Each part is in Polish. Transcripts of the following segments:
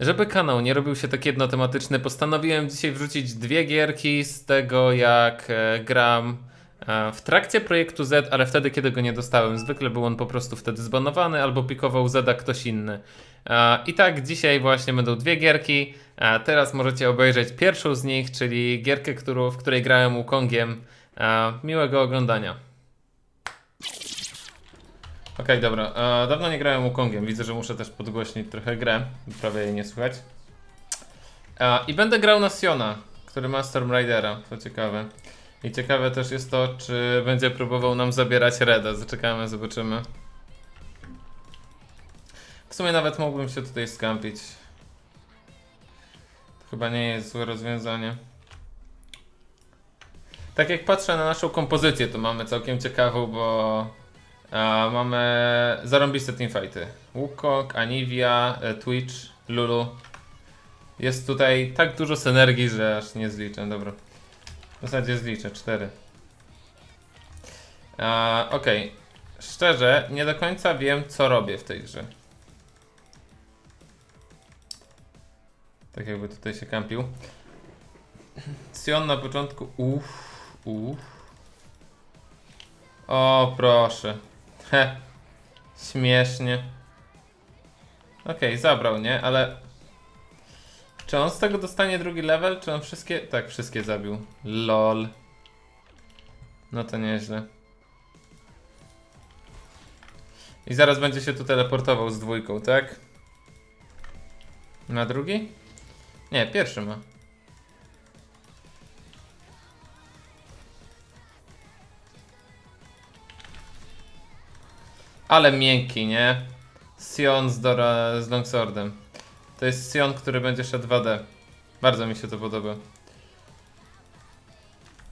Żeby kanał nie robił się tak jednotematyczny, postanowiłem dzisiaj wrzucić dwie gierki z tego, jak e, gram e, w trakcie projektu Z, ale wtedy, kiedy go nie dostałem. Zwykle był on po prostu wtedy zbanowany albo pikował Z ktoś inny. E, I tak dzisiaj właśnie będą dwie gierki. Teraz możecie obejrzeć pierwszą z nich, czyli gierkę, w której grałem Wukongiem. Miłego oglądania. Okej, dobra. E, dawno nie grałem Wukongiem. Widzę, że muszę też podgłośnić trochę grę. Prawie jej nie słychać. E, I będę grał na Siona, który ma Storm Ridera. To ciekawe. I ciekawe też jest to, czy będzie próbował nam zabierać Reda. Zaczekamy, zobaczymy. W sumie nawet mógłbym się tutaj skampić. To chyba nie jest złe rozwiązanie. Tak jak patrzę na naszą kompozycję, to mamy całkiem ciekawą, bo a, mamy zarąbiste teamfighty. Wukong, Anivia, e, Twitch, Lulu. Jest tutaj tak dużo synergii, że aż nie zliczę. Dobra. W zasadzie zliczę. Cztery. A, Okej. Szczerze, nie do końca wiem, co robię w tej grze. Tak jakby tutaj się kampił. Sion na początku. Uff, uff. O, proszę. He. Śmiesznie. Okej, zabrał, nie? Ale... Czy on z tego dostanie drugi level? Czy on wszystkie... Tak, wszystkie zabił. LOL. No to nieźle. I zaraz będzie się tu teleportował z dwójką, tak? Na drugi? Nie, pierwszy ma. Ale miękki, nie? Sion z, Dora, z Longswordem. To jest Sion, który będzie szedł 2D. Bardzo mi się to podoba.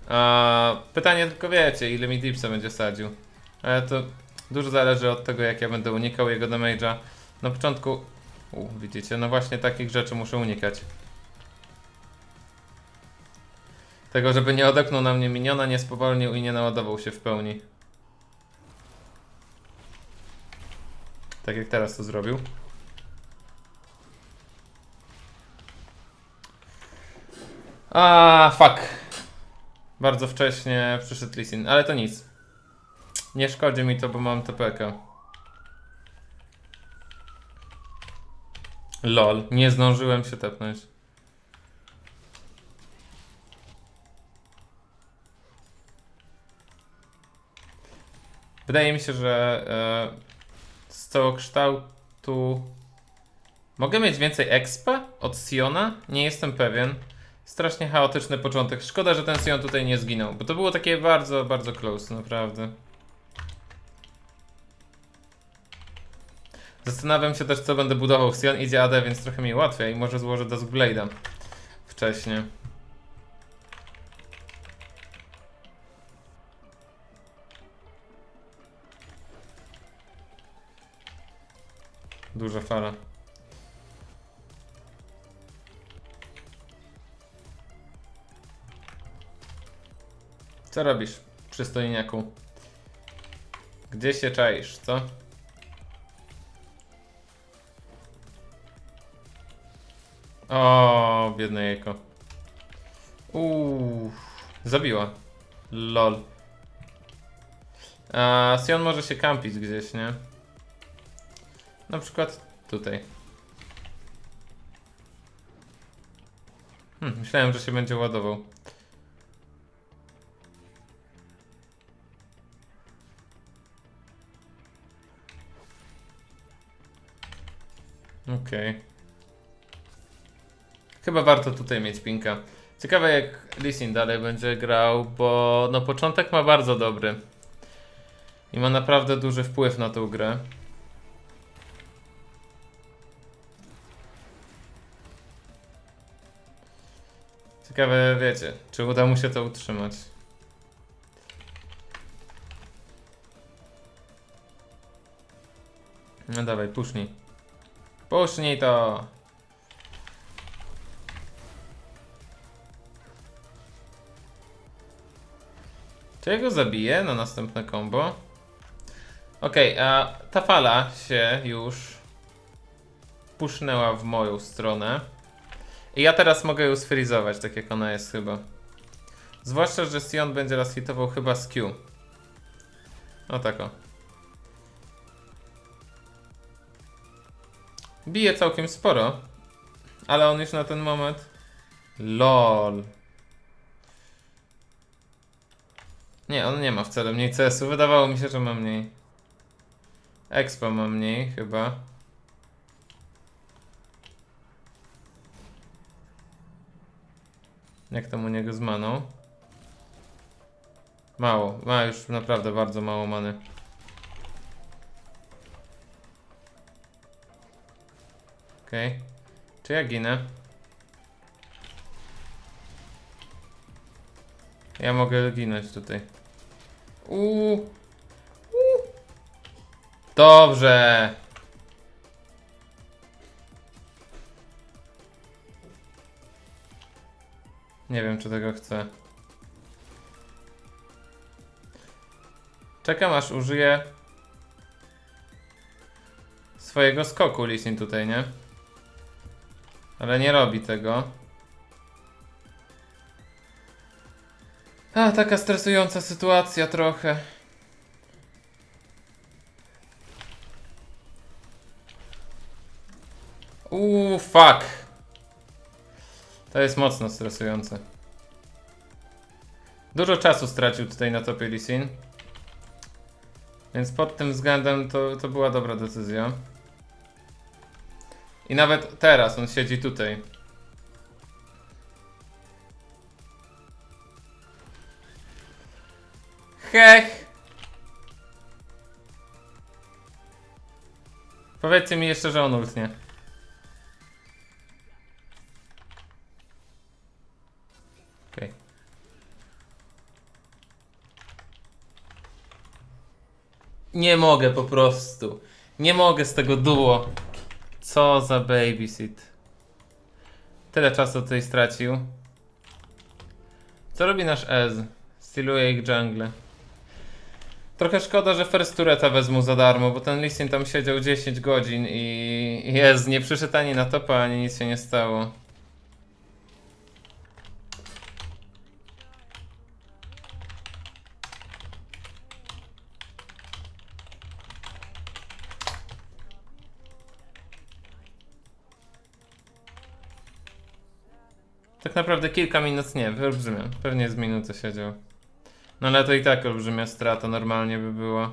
A, pytanie tylko wiecie, ile mi Dipsa będzie sadził. Ale to dużo zależy od tego, jak ja będę unikał jego damage'a. Na początku... U, widzicie, no właśnie takich rzeczy muszę unikać. Tego, żeby nie odepnął na mnie miniona, nie spowolnił i nie naładował się w pełni. Tak jak teraz to zrobił. A, fuck. Bardzo wcześnie przyszedł Lisin, ale to nic. Nie szkodzi mi to, bo mam TPK. Lol, nie zdążyłem się tepnąć. Wydaje mi się, że e, z całokształtu mogę mieć więcej expa od Siona? Nie jestem pewien. Strasznie chaotyczny początek. Szkoda, że ten Sion tutaj nie zginął, bo to było takie bardzo, bardzo close, naprawdę. Zastanawiam się też, co będę budował. Sion idzie AD, więc trochę mi łatwiej. Może złożę Dusk Blade'a wcześniej. Duża fala. Co robisz, przystojniaku? Gdzie się czaisz, co? O, biedne jajko. Uuu, zabiła. Lol. A Sion może się kampić gdzieś, nie? Na przykład tutaj. Hmm, myślałem, że się będzie ładował. Okej. Chyba warto tutaj mieć pinka. Ciekawe jak Lisin dalej będzie grał, bo no początek ma bardzo dobry. I ma naprawdę duży wpływ na tą grę. Ciekawe, wiecie, czy uda mu się to utrzymać. No dawaj, pusznij. Pusznij to! Czy ja go zabiję na następne combo? Okej, a ta fala się już pusznęła w moją stronę. I ja teraz mogę ją sfrizować, tak jak ona jest chyba. Zwłaszcza, że Sion będzie raz hitował chyba z Q. O tak o. Bije całkiem sporo. Ale on już na ten moment... LOL. Nie, on nie ma wcale mniej CS-u. Wydawało mi się, że ma mniej. Expo ma mniej chyba. Jak tam u niego z maną? Mało. Ma już naprawdę bardzo mało many. Okej. Czy ja ginę? Ja mogę ginąć tutaj. Uuu. Uuu. Dobrze. Nie wiem, czy tego chcę. Czekam aż użyję swojego skoku Lisin tutaj, nie? Ale nie robi tego. A, taka stresująca sytuacja trochę. Uuu, fuck. To jest mocno stresujące. Dużo czasu stracił tutaj na topie Lisin. Więc pod tym względem to, to była dobra decyzja. I nawet teraz on siedzi tutaj. Hech! Powiedzcie mi jeszcze, że on ultnie. Okej. Nie mogę po prostu. Nie mogę z tego duo. Co za babysit. Tyle czasu tutaj stracił. Co robi nasz Ez? Styluje ich jungle. Trochę szkoda, że First Tureta wezmą za darmo, bo ten listing tam siedział 10 godzin i jest, nie przyszedł ani na topa, ani nic się nie stało. Naprawdę kilka minut nie, wyolbrzymia. Pewnie z minutę siedział. No ale to i tak olbrzymia strata normalnie by była.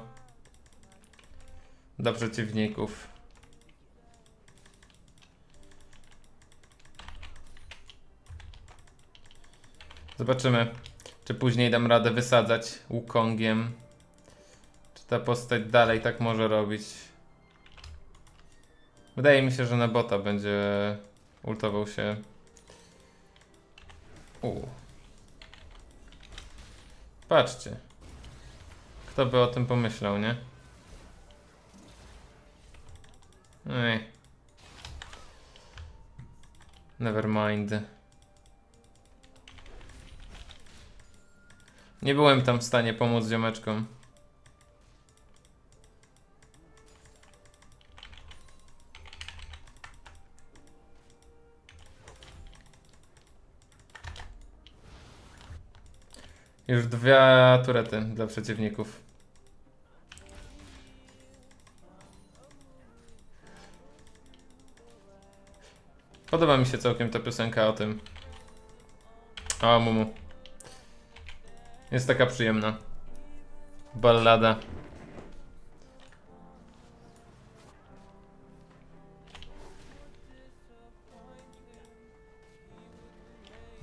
Dla przeciwników. Zobaczymy, czy później dam radę wysadzać Wukongiem. Czy ta postać dalej tak może robić. Wydaje mi się, że na bota będzie ultował się. U. Patrzcie. Kto by o tym pomyślał, nie? Ej. Never mind. Nie byłem tam w stanie pomóc ziomeczkom. Już dwie turety dla przeciwników. Podoba mi się całkiem ta piosenka o tym. O, mumu. Jest taka przyjemna. Ballada.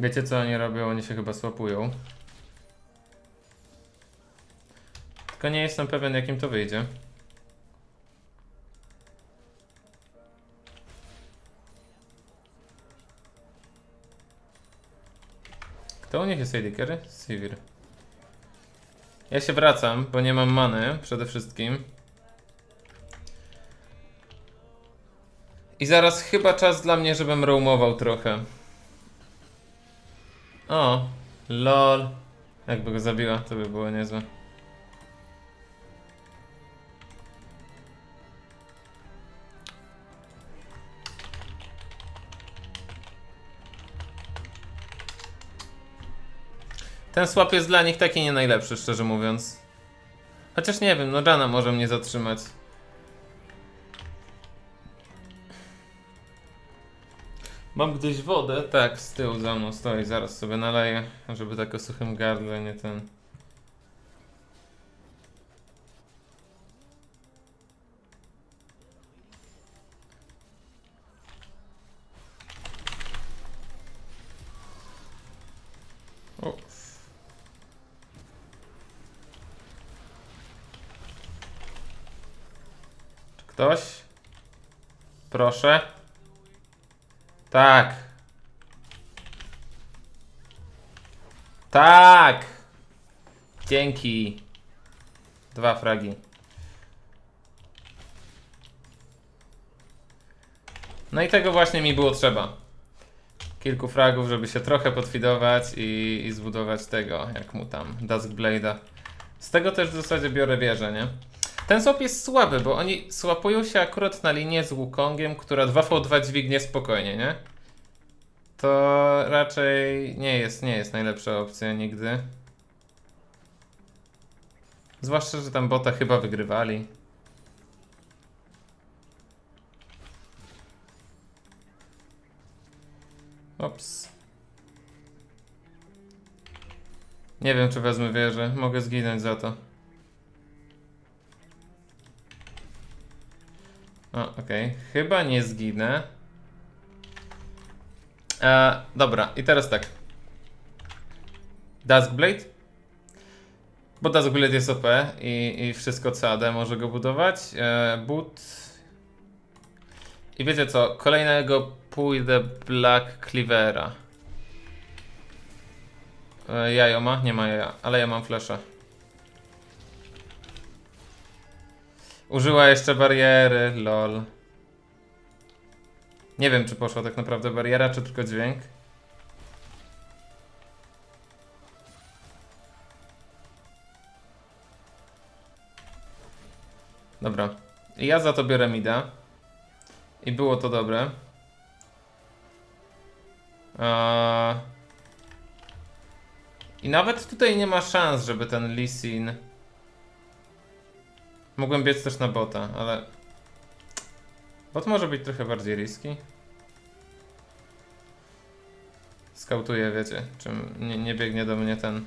Wiecie co oni robią? Oni się chyba słapują. Tylko nie jestem pewien jakim to wyjdzie. Kto u nich jest AD? Sivir. Ja się wracam, bo nie mam many przede wszystkim. I zaraz chyba czas dla mnie, żebym roamował trochę. O, lol. Jakby go zabiła, to by było niezłe. Ten swap jest dla nich taki nie najlepszy, szczerze mówiąc. Chociaż nie wiem, no Jana może mnie zatrzymać. Mam gdzieś wodę? Tak, z tyłu za mną stoi, zaraz sobie naleję, żeby tak o suchym gardle, nie ten... ktoś? Proszę. Tak. Tak. Dzięki. Dwa fragi. No i tego właśnie mi było trzeba. Kilku fragów, żeby się trochę podfidować i, i zbudować tego, jak mu tam, Duskblade'a. Z tego też w zasadzie biorę wieżę, nie? Ten swap jest słaby, bo oni słapują się akurat na linię z Wukongiem, która 2v2 dźwignie spokojnie, nie? To raczej nie jest, nie jest najlepsza opcja nigdy. Zwłaszcza, że tam bota chyba wygrywali. Ops. Nie wiem, czy wezmę wieżę. Mogę zginąć za to. O, okej. Chyba nie zginę. E, dobra, i teraz tak. Duskblade? Bo Duskblade jest OP i, i wszystko co AD może go budować. E, boot. I wiecie co? Kolejnego pójdę Black Cleavera. E, jajo ma? Nie ma jaja, ale ja mam flasha. Użyła jeszcze bariery, lol. Nie wiem, czy poszła tak naprawdę bariera, czy tylko dźwięk. Dobra. I ja za to biorę mida. I było to dobre. Eee... I nawet tutaj nie ma szans, żeby ten Lee Sin... Mogłem biec też na bota, ale... Bot może być trochę bardziej riski. Skautuję, wiecie, czym nie, nie biegnie do mnie ten...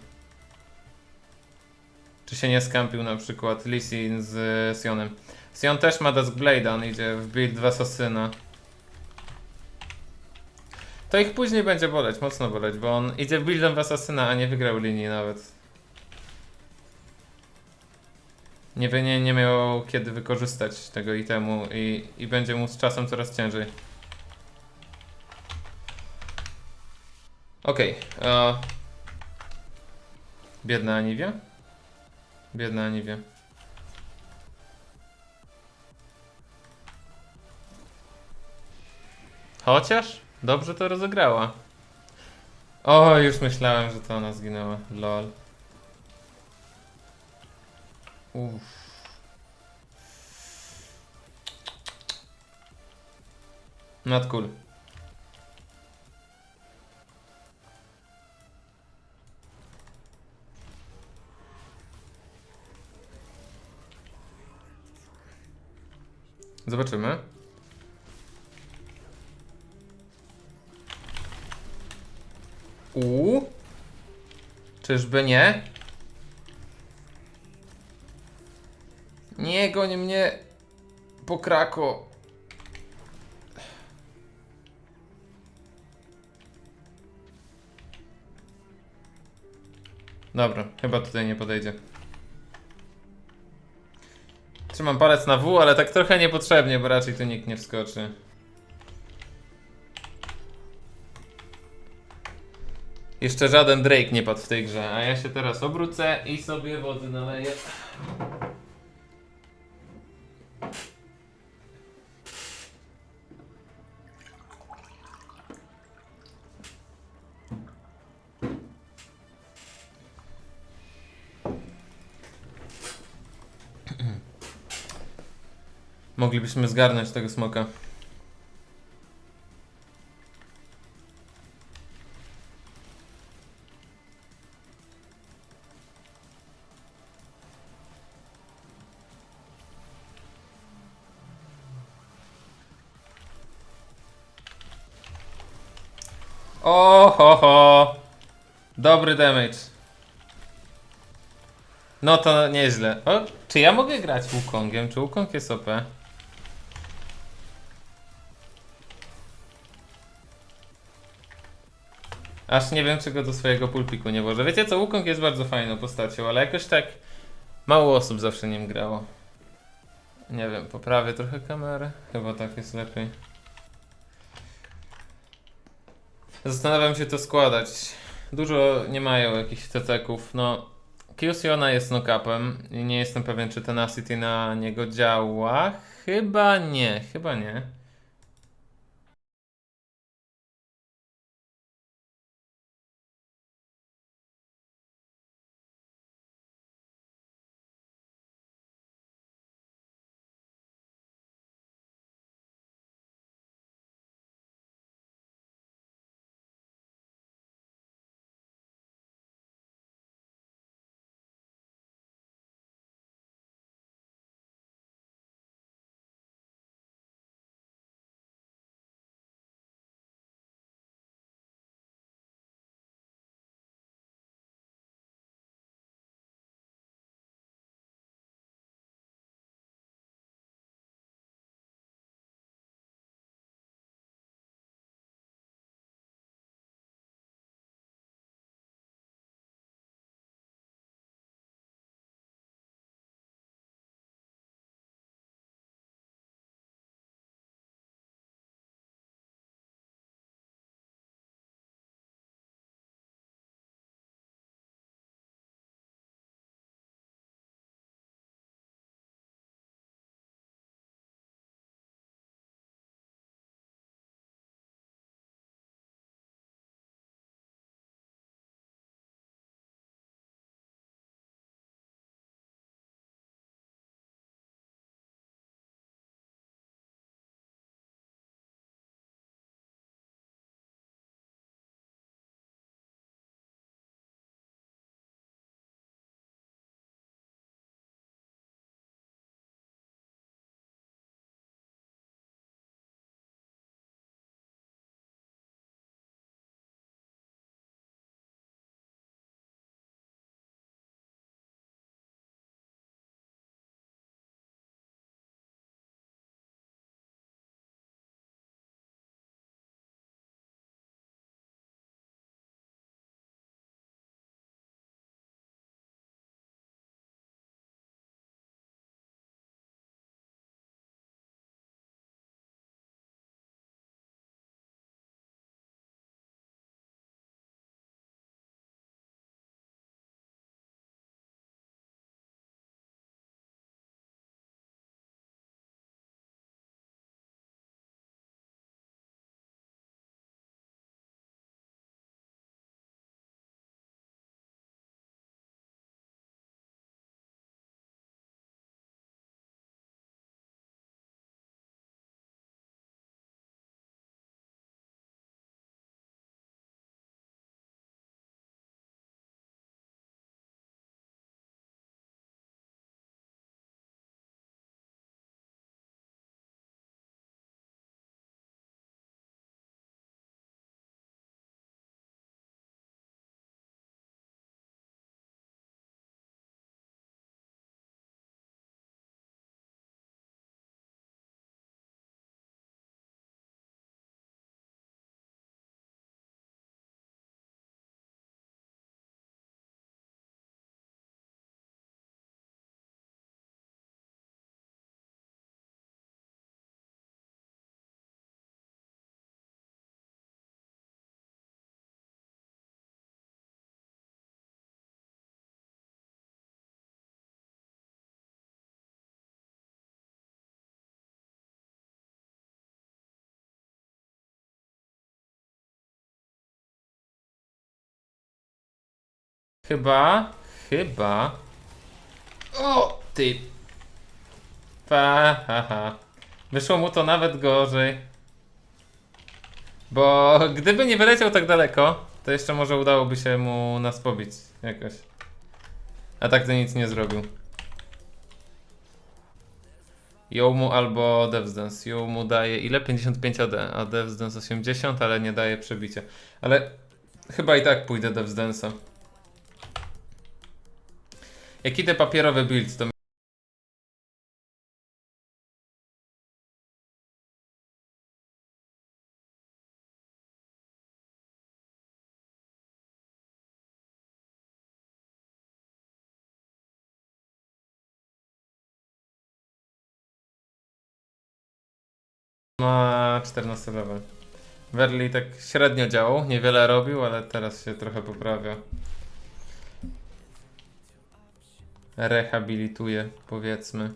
Czy się nie skampił na przykład Lee Sin z Sionem. Sion też ma Duskblade, on idzie w build 2 Sosyna. To ich później będzie boleć, mocno boleć, bo on idzie w buildem w Asasyna, a nie wygrał linii nawet. Nie, nie, nie miał kiedy wykorzystać tego itemu i, i będzie mu z czasem coraz ciężej. Okej. e, Biedna Aniwia? Biedna Aniwia. Chociaż dobrze to rozegrała. O, już myślałem, że to ona zginęła. Lol. Uff. Not cool. Zobaczymy. Uuu. Czyżby nie? Nie goń mnie po krako. Dobra, chyba tutaj nie podejdzie. Trzymam palec na W, ale tak trochę niepotrzebnie, bo raczej tu nikt nie wskoczy. Jeszcze żaden Drake nie padł w tej grze, a ja się teraz obrócę i sobie wody naleję. Moglibyśmy zgarnąć tego smoka. Ohoho! Dobry damage. No to nieźle. O, czy ja mogę grać Wukongiem? Czy Wukong jest OP? Aż nie wiem, czy go do swojego pulpiku nie włożę. Wiecie co, Wukong jest bardzo fajną postacią, ale jakoś tak mało osób zawsze nim grało. Nie wiem, poprawię trochę kamerę. Chyba tak jest lepiej. Zastanawiam się to składać. Dużo nie mają jakichś ceteków. No, Kyusiona jest knockupem i nie jestem pewien, czy Tenacity na niego działa. Chyba nie, chyba nie. Chyba, chyba. O, ty. Pa, ha, ha. Wyszło mu to nawet gorzej. Bo gdyby nie wyleciał tak daleko, to jeszcze może udałoby się mu nas pobić jakoś. A tak to nic nie zrobił. Yomu albo Devs Dance. Yomu daje ile? 55 AD, a Devs Dance 80, ale nie daje przebicia. Ale chyba i tak pójdę Devs Dance'a. Jak idę papierowy build, to ma 14 level. Tak średnio działał, niewiele robił, ale teraz się trochę poprawia. Rehabilituje, powiedzmy.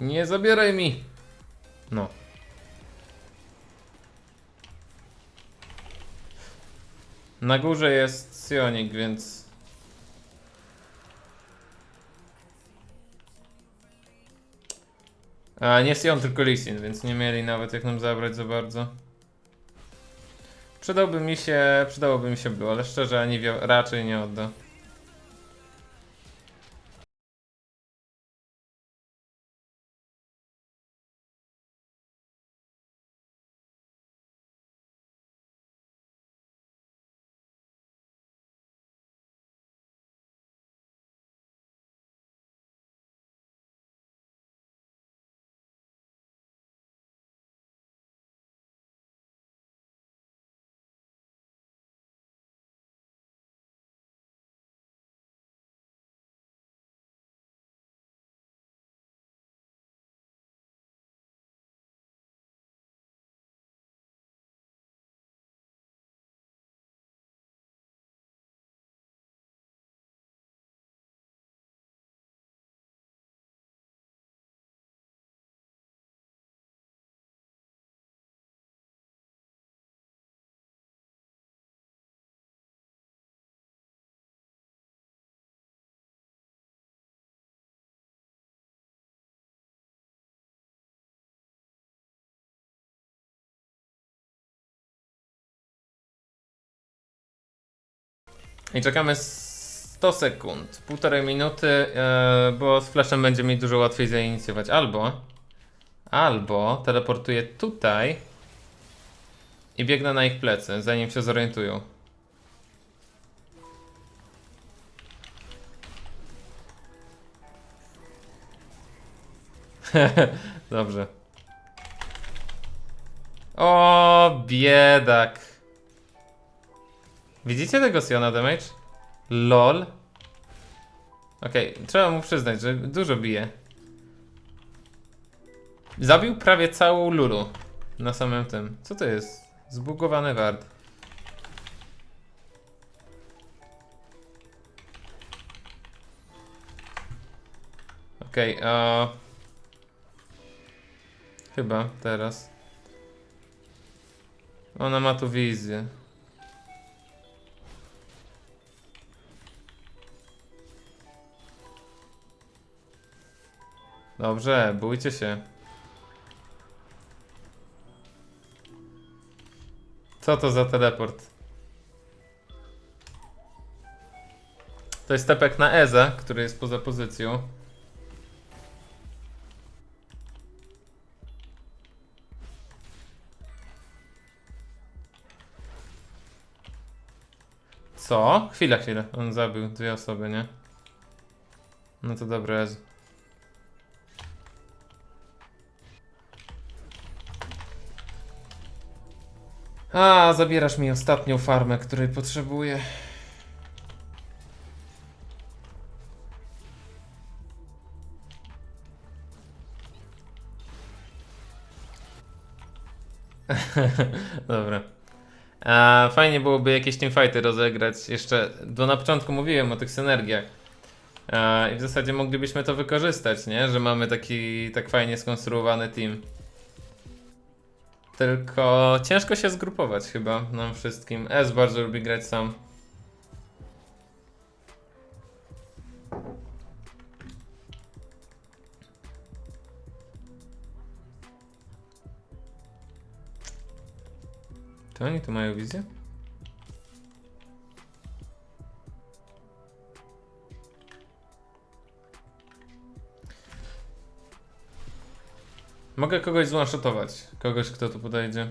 Nie zabieraj mi! No. Na górze jest Sionik, więc... A, nie Sion, tylko Lisin, więc nie mieli nawet jak nam zabrać za bardzo. Przydałby mi się, przydałoby mi się Blue, ale szczerze ani raczej nie odda. I czekamy 100 sekund, półtorej minuty, e, bo z flashem będzie mi dużo łatwiej zainicjować. Albo, albo teleportuję tutaj i biegnę na ich plecy, zanim się zorientują. Dobrze. O, biedak. Widzicie tego Siona damage? LOL. Okej, trzeba mu przyznać, że dużo bije. Zabił prawie całą Lulu na samym tym. Co to jest? Zbugowany ward. Okej, a... Chyba teraz. Ona ma tu wizję. Dobrze, bójcie się. Co to za teleport? To jest tepek na Eza, który jest poza pozycją. Co? Chwila, chwilę. On zabił dwie osoby, nie? No to dobra, Ez. A, zabierasz mi ostatnią farmę, której potrzebuję. Dobra. A, fajnie byłoby jakieś teamfighty rozegrać. Jeszcze, bo na początku mówiłem o tych synergiach. E, I w zasadzie moglibyśmy to wykorzystać, nie? Że mamy taki tak fajnie skonstruowany team. Tylko ciężko się zgrupować chyba nam wszystkim. S bardzo lubi grać sam. Czy oni tu mają wizję? Mogę kogoś zwanshotować. Kogoś, kto tu podejdzie.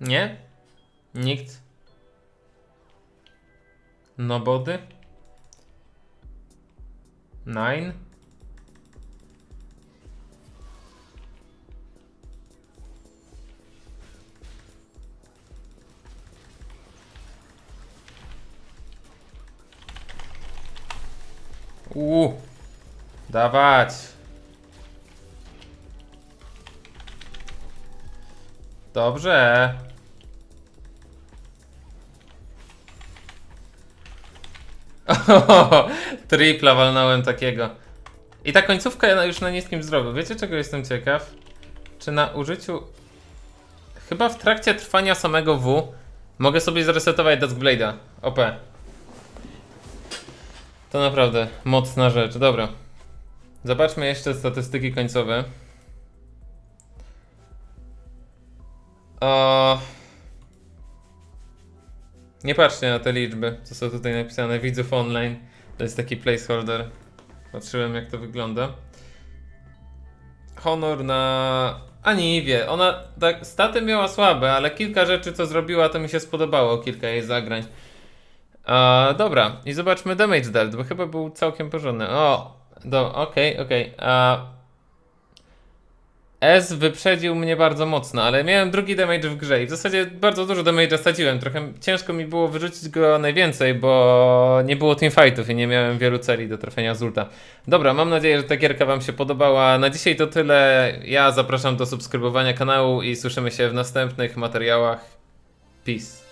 Nie? Nikt? Nobody? Uuu. Dawać. Dobrze. Ohoho, tripla walnąłem takiego. I ta końcówka już na niskim zdrowiu. Wiecie czego jestem ciekaw? Czy na użyciu... Chyba w trakcie trwania samego W mogę sobie zresetować Duskblade'a. OP. To naprawdę mocna rzecz. Dobra. Zobaczmy jeszcze statystyki końcowe. O... Nie patrzcie na te liczby, co są tutaj napisane. Widzów online. To jest taki placeholder. Patrzyłem jak to wygląda. Honor na Aniwie. Ona tak staty miała słabe, ale kilka rzeczy co zrobiła to mi się spodobało, kilka jej zagrań. Dobra, i zobaczmy damage dealt, bo chyba był całkiem porządny. O, do, okej, okej. A S wyprzedził mnie bardzo mocno, ale miałem drugi damage w grze i w zasadzie bardzo dużo damage'a straciłem. Trochę ciężko mi było wyrzucić go najwięcej, bo nie było teamfightów i nie miałem wielu celi do trafienia z ulta. Dobra, mam nadzieję, że ta gierka wam się podobała. Na dzisiaj to tyle. Ja zapraszam do subskrybowania kanału i słyszymy się w następnych materiałach. Peace.